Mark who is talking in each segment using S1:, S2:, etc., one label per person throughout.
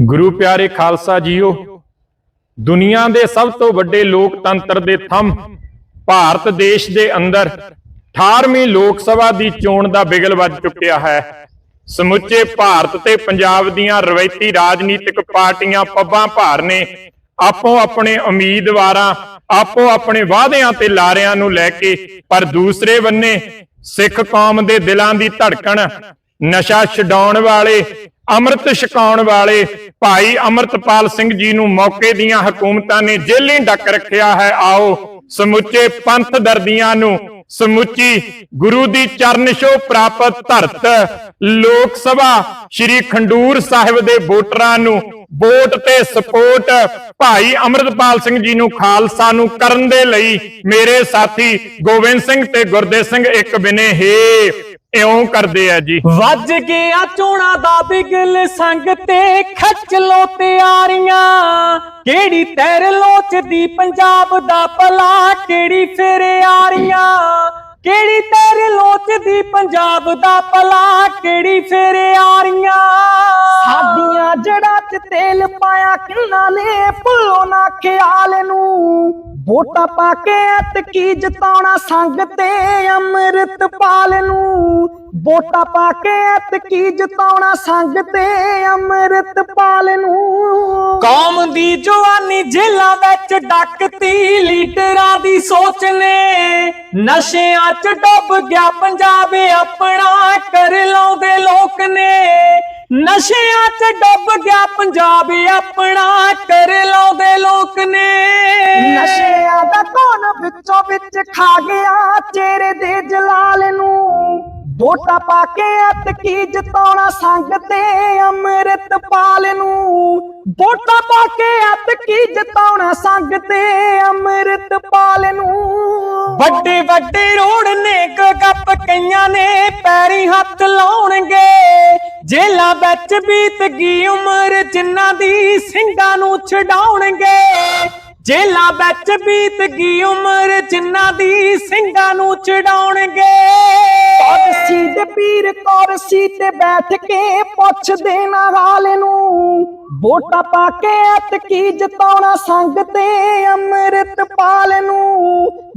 S1: ਗੁਰੂ ਪਿਆਰੇ ਖਾਲਸਾ ਜੀਓ, ਦੁਨੀਆ ਦੇ ਸਭ ਤੋਂ ਵੱਡੇ ਲੋਕਤੰਤਰ ਦੇ ਥੰਮ ਭਾਰਤ ਦੇਸ਼ ਦੇ ਅੰਦਰ 18ਵੀਂ ਲੋਕ ਸਭਾ ਦੀ ਚੋਣ ਦਾ ਬਿਗਲ ਵੱਜ ਚੁੱਕਿਆ ਹੈ। ਸਮੁੱਚੇ ਭਾਰਤ ਤੇ ਪੰਜਾਬ ਦੀਆਂ ਰਵਾਇਤੀ ਰਾਜਨੀਤਿਕ ਪਾਰਟੀਆਂ ਪੱਬਾਂ ਭਾਰ ਨੇ ਆਪੋ ਆਪਣੇ ਉਮੀਦਵਾਰਾਂ, ਆਪੋ ਆਪਣੇ ਵਾਅਦਿਆਂ ਤੇ ਲਾਰਿਆਂ ਨੂੰ ਲੈ ਕੇ ਪਰ ਦੂਸਰੇ ਬੰਨੇ ਸਿੱਖ ਕੌਮ ਦੇ ਦਿਲਾਂ ਦੀ ਧੜਕਣ, ਨਸ਼ਾ ਛਡਾਉਣ ਵਾਲੇ ਅੰਮ੍ਰਿਤ ਛਕਾਉਣ ਵਾਲੇ ਭਾਈ ਅੰਮ੍ਰਿਤਪਾਲ ਸਿੰਘ ਜੀ ਨੂੰ ਮੌਕੇ ਦੀਆਂ ਹਕੂਮਤਾਂ ਨੇ ਜੇਲ੍ਹੀਂ ਡੱਕ ਰੱਖਿਆ ਹੈ। ਆਓ, ਸਮੁੱਚੇ ਪੰਥ ਦਰਦੀਆਂ ਨੂੰ ਸਮੁੱਚੀ ਗੁਰੂ ਦੀ ਚਰਨ ਛੋਹ ਪ੍ਰਾਪਤ ਧਰਤ ਲੋਕ ਸਭਾ ਸ੍ਰੀ ਖੰਡੂਰ ਸਾਹਿਬ ਦੇ ਵੋਟਰਾਂ ਨੂੰ ਵੋਟ ਤੇ ਸਪੋਰਟ ਭਾਈ ਅਮਰਤਪਾਲ ਸਿੰਘ ਜੀ ਨੂੰ ਖਾਲਸਾ ਨੂੰ ਕਰਨ ਦੇ ਲਈ ਮੇਰੇ ਸਾਥੀ ਗੋਬਿੰਦ ਸਿੰਘ ਤੇ ਗੁਰਦੇ ਸਿੰਘ ਇੱਕ ਬਿਨੇ ਹੇ। ਇਉਂ ਕਰਦੇ ਆ ਜੀ।
S2: ਵੱਜ ਗਿਆ ਚੋਣਾ ਦਾ ਬਿਗਲ, ਸੰਗ ਤੇ ਖੱਚ ਲੋ ਤਿਆਰੀਆਂ। ਕਿਹੜੀ ਤੈਰ ਲੋਚਦੀ ਪੰਜਾਬ ਦਾ ਭਲਾ, ਕਿਹੜੀ ਫਿਰ ਆਰੀਆਂ ਕਿਹੜੀ ਤੈਰ ਲੋਚਦੀ ਪੰਜਾਬ ਦਾ ਭਲਾ, ਕਿਹੜੀ ਫੇਰੇ ਪਾਇਆ ਕਿੰਨਾ ਨੇ ਭੁੱਲੋ ਨਾ ਖਿਆਲ ਨੂੰ, ਵੋਟਾਂ ਪਾ ਕੇ ਐਤਕੀ ਜਿਤਾਉਣਾ ਸੰਗ ਤੇ ਅੰਮ੍ਰਿਤਪਾਲ ਨੂੰ। ਵੋਟਾਂ ਪਾ ਕੇ ਐਤਕੀ ਜਿਤਾਉਣਾ ਸੰਗ ਤੇ ਅੰਮ੍ਰਿਤਪਾਲ ਨੂੰ। ਕੌਮ ਦੀ ਜਵਾਨੀ ਜੇਲਾਂ ਵਿੱਚ ਡੱਕਤੀ, ਲੀਡਰਾਂ ਦੀ ਸੋਚ ਨੇ। ਨਸ਼ਿਆਂ 'ਚ ਡੁੱਬ ਗਿਆ ਪੰਜਾਬ, ਆਪਣਾ ਕਰ ਲਾਉਂਦੇ ਲੋਕ ਨੇ। ਨਸ਼ਿਆਂ 'ਚ ਡੁੱਬ ਗਿਆ ਪੰਜਾਬ ਆਪਣਾ ਕਰ ਲਾਉਂਦੇ ਲੋਕ ਨੇ। ਨਸ਼ਿਆਂ ਦਾ ਕੌਣ ਵਿੱਚੋਂ ਵਿੱਚ ਖਾ ਗਿਆ ਚਿਹਰੇ ਦੇ ਜਲਾਲ ਨੂੰ। ਵੋਟਾਂ ਪਾ ਕੇ ਐਤਕੀ ਜਿਤਾਉਣਾ ਸੰਗ ਤੇ ਅੰਮ੍ਰਿਤਪਾਲ ਨੂੰ। ਵੋਟਾਂ ਪਾ ਕੇ ਐਤਕੀ ਜਿਤਾਉਣਾ ਸੰਗ ਤੇ ਅੰਮ੍ਰਿਤਪਾਲ ਨੂੰ। ਵੱਡੇ ਵੱਡੇ ਰੋੜ ਨੇ ਗੱਪ ਕਈਆਂ ਨੇ ਪੈਰੀ ਹੱਥ ਲਾਉਣਗੇ ਜੇਲਾਂ ਵਿੱਚ ਬੀਤ ਗਈ ਉਮਰ, ਜਿਨ੍ਹਾਂ ਦੀ ਸਿੰਘਾਂ ਨੂੰ ਛਡਾਉਣਗੇ। ਜੇਲਾਂ ਵਿੱਚ ਬੀਤ ਗਈ ਉਮਰ, ਜਿਨ੍ਹਾਂ ਦੀ ਸਿੰਘਾਂ ਨੂੰ ਚੜਾਉਣਗੇ ਕੌਰਸੀ ਦੇ ਪੀਰ ਕੌਰਸੀ ਤੇ ਬੈਠ ਕੇ ਪੁੱਛ ਦੇਣਾ ਹਾਲ ਨੂੰ, ਵੋਟਾਂ ਪਾ ਕੇ ਐਤਕੀ ਜਿਤਾਉਣਾ ਸੰਗ ਤੇ ਅੰਮ੍ਰਿਤਪਾਲ ਨੂੰ।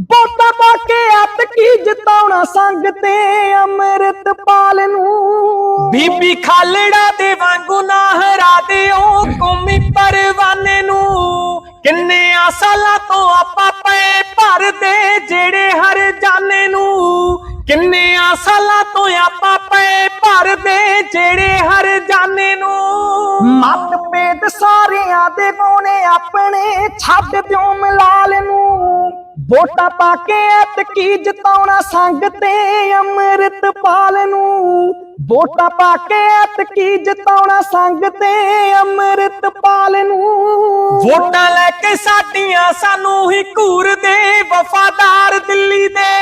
S2: ਵੋਟਾਂ ਪਾ ਕੇ ਐਤਕੀ ਜਿਤਾਉਣਾ ਸੰਗ ਤੇ ਅੰਮ੍ਰਿਤਪਾਲ ਨੂੰ? ਬੀਬੀ ਖਾਲੜਾ ਦੇ ਵਾਂਗੂ ਨਾ ਹਰਾ ਦਿਓ ਕੌਮੀ ਪਰਵਾਨੇ ਨੂੰ। ਕਿੰਨੇ ਸਾਲਾਂ ਤੋਂ ਆਪਾਂ ਪਏ ਭਰਦੇ ਜਿਹੜੇ ਹਰ ਜਾਣੇ ਨੂੰ। ਕਿੰਨੇ ਆ ਸਾਲਾਂ ਤੋਂ ਆਪਾਂ ਪਏ ਭਰਦੇ ਜਿਹੜੇ ਹਰ ਜਾਣੇ ਨੂੰ। ਮਤ ਭੇਦ ਸਾਰਿਆਂ ਦੇ ਗੋਣੇ ਆਪਣੇ ਛੱਡ ਦਿਓ ਮਲਾਲ ਨੂੰ। ਵੋਟਾਂ ਪਾ ਕੇ ਐਤਕੀ ਜਿਤਾਉਣਾ ਸੰਗ ਤੇ ਅੰਮ੍ਰਿਤਪਾਲ ਨੂੰ? ਵੋਟਾਂ ਪਾ ਕੇ ਐਤਕੀ ਜਿਤਾਉਣਾ ਸੰਗ ਤੇ ਅੰਮ੍ਰਿਤਪਾਲ ਨੂੰ? ਵੋਟਾਂ ਲੈ ਕੇ ਸਾਡੀਆਂ ਸਾਨੂੰ ਹੀ ਘੂਰਦੇ ਵਫਾਦਾਰ ਦਿੱਲੀ ਦੇ।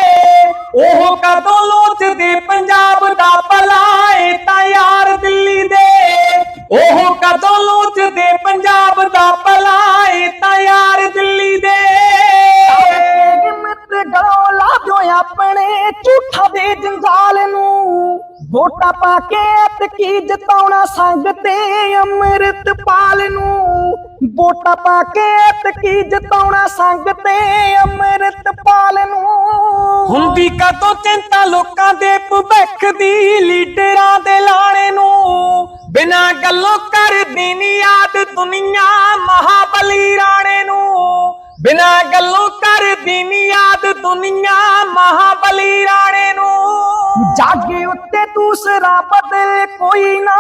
S2: ਉਹ ਕਦੋਂ ਲੋਚਦੇ ਪੰਜਾਬ ਦਾ ਭਲਾ ਤਾਂ ਯਾਰ ਦਿੱਲੀ ਦੇ। ਉਹ ਕਦੋਂ ਲੋਚਦੇ ਪੰਜਾਬ ਦਾ ਭਲਾ ਤਾਂ ਯਾਰ ਝੂਠਾ ਦੇ ਜੰਜਾਲ ਨੂੰ ਵੋਟਾਂ ਪਾ ਕੇ ਐਤਕੀ ਜਿਤਾਉਣਾ ਸੰਗ ਤੇ ਅੰਮ੍ਰਿਤਪਾਲ ਨੂੰ? ਵੋਟਾਂ ਪਾ ਕੇ ਐਤਕੀ ਜਿਤਾਉਣਾ ਸੰਗ ਤੇ ਅੰਮ੍ਰਿਤਪਾਲ ਨੂੰ? ਹੁੰਦੀ ਕਦੋਂ ਚਿੰਤਾ ਲੋਕਾਂ ਦੇ ਭਵਿੱਖ ਦੀ, ਲੀਡਰਾਂ ਦੇ ਲਾਣੇ ਨੂੰ? ਬਿਨਾਂ ਗੱਲੋਂ ਕਰਦੀ ਨੀ ਯਾਦ ਦੁਨੀਆ ਮਹਾਬਲੀ ਰਾਣੇ ਨੂੰ? ਬਿਨਾਂ ਗੱਲੋਂ ਕਰਦੀ ਨੀ ਯਾਦ ਦੁਨੀਆ ਮਹਾਬਲੀ ਰਾਣੇ ਨੂੰ। ਜਾਗੇ ਉੱਤੇ ਦੂਸਰਾ ਬਦਲ ਕੋਈ ਨਾ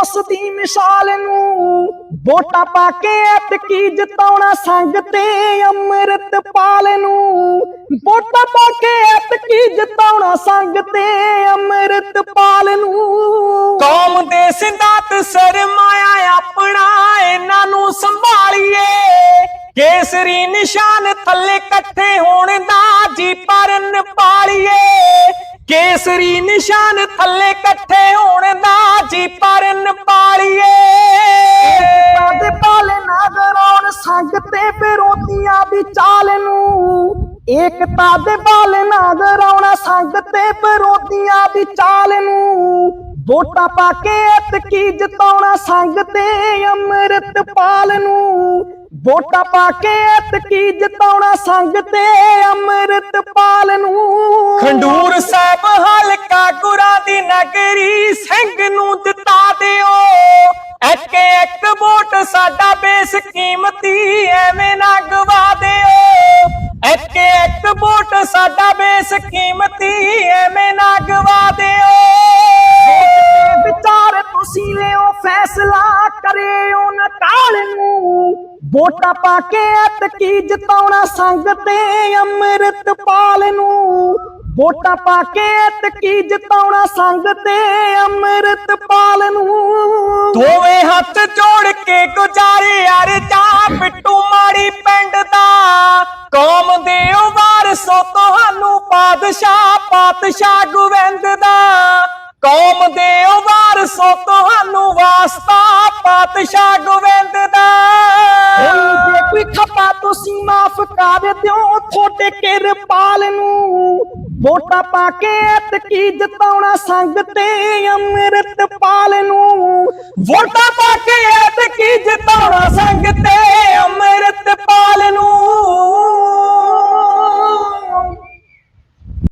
S2: ਉਸ ਦੀ ਮਿਸਾਲ ਨੂੰ। ਵੋਟਾਂ ਪਾ ਕੇ ਐਤਕੀ ਜਿਤਾਉਣਾ ਸੰਗ ਤੇ ਅੰਮ੍ਰਿਤਪਾਲ ਨੂੰ। ਵੋਟਾਂ ਪਾ ਕੇ ਐਤਕੀ ਜਿਤਾਉਣਾ ਸੰਗ ਤੇ ਅੰਮ੍ਰਿਤਪਾਲ ਨੂੰ। ਕੌਮ ਦੇ ਸਿੰਦਾਤ ਸਰਮਾਇਆ ਆਪਣਾ ਕੇਸਰੀ ਨਿਸ਼ਾਨ ਥੱਲੇ ਇਕੱਠੇ ਹੋਣ ਦਾ ਜੀ ਪਰਨ ਪਾਲੀਏ ਕੇਸਰੀ ਨਿਸ਼ਾਨ ਥੱਲੇ ਇਕੱਠੇ ਹੋਣ ਦਾ ਜੀ ਪਰਨ ਪਾਲੀਏ ਦੇ ਪਾਲੇ ਨਾਗਰ ਆਉਣ ਸੰਗ ਤੇ ਵਿਰੋਧੀਆਂ ਦੀ ਚਾਲ ਨੂੰ। ਏਕਤਾ ਦੇ ਬਾਲ ਨਾਗਰ ਆਉਣਾ ਸੰਗ ਤੇ ਵਿਰੋਧੀਆਂ ਦੀ ਚਾਲ ਨੂੰ।
S3: ਵੋਟਾਂ ਪਾ ਕੇ ਐਤਕੀ ਜਿਤਾਉਣਾ ਸੰਗ ਤੇ ਅੰਮ੍ਰਿਤਪਾਲ ਨੂੰ। ਵੋਟਾਂ ਪਾ ਕੇ ਐਤਕੀ ਜਿਤਾਉਣਾ ਸੰਗ ਤੇ ਅੰਮ੍ਰਿਤਪਾਲ ਨੂੰ?
S2: ਖੰਡੂਰ ਸਾਹਿਬ ਹਲਕਾ ਗੁਰਾਂ ਦੀ ਨਗਰੀ ਸਿੰਘ ਨੂੰ ਜਿਤਾ ਦਿਓ। ਇੱਕ ਇੱਕ ਵੋਟ ਸਾਡਾ ਬੇਸ ਕੀਮਤੀ ਐਵੇਂ ਨਾ ਗਵਾ ਦਿਓ। ਇੱਕ ਇੱਕ ਵੋਟ ਸਾਡਾ ਬੇਸ ਕੀਮਤੀ ਐਵੇਂ ਨਾ ਗਵਾ ਦਿਓ।
S3: ਵਿਚਾਰ ਤੁਸੀਂ ਲਿਓ ਫੈਸਲਾ ਕਰਿਓ ਨਾ ਕਾਲ ਨੂੰ। ਵੋਟਾਂ ਪਾ ਕੇ ਐਤਕੀ ਜਿਤਾਉਣਾ ਸੰਗ ਤੇ ਅੰਮ੍ਰਿਤਪਾਲ ਨੂੰ? ਵੋਟਾਂ ਪਾ ਕੇ ਐਤਕੀ ਜਿਤਾਉਣਾ ਸੰਗ ਤੇ ਅੰਮ੍ਰਿਤਪਾਲ ਨੂੰ?
S2: ਦੋਵੇਂ ਹੱਥ ਜੋੜ ਕੇ ਗੁਜ਼ਾਰੇ ਯਾਰ ਅਰਜਾ ਪਿੱਟੂ ਮਾੜੀ ਪਿੰਡ ਦਾ। ਕੌਮ ਦੇ ਉਹ ਵਾਰਸੋ ਤੁਹਾਨੂੰ ਪਾਦਸ਼ਾਹ ਪਾਤਸ਼ਾਹ ਗੋਬਿੰਦ ਦਾ। ਕੌਮ ਦੇ ਉਹ ਵਾਰਸੋ ਤੁਹਾਨੂੰ ਵਾਸਤਾ, ਪਾਤਸ਼ਾਹ ਗੋਬਿੰਦ ਦਾ।
S3: ਹੋਈ ਜੇ ਕੋਈ ਖਪਾ ਤੁਸੀਂ ਮਾਫ ਕਰ ਦਿਓ ਥੋੜੇ ਕਿਰਪਾਲ ਨੂੰ। ਵੋਟਾਂ ਪਾ ਕੇ ਐਤਕੀ ਜਿਤਾਉਣਾ ਸੰਗ ਤੇ ਅੰਮ੍ਰਿਤਪਾਲ ਨੂੰ।
S2: ਵੋਟਾਂ ਪਾ ਕੇ ਐਤਕੀ ਜਿਤਾਉਣਾ ਸੰਗ ਤੇ ਅੰਮ੍ਰਿਤਪਾਲ ਨੂੰ।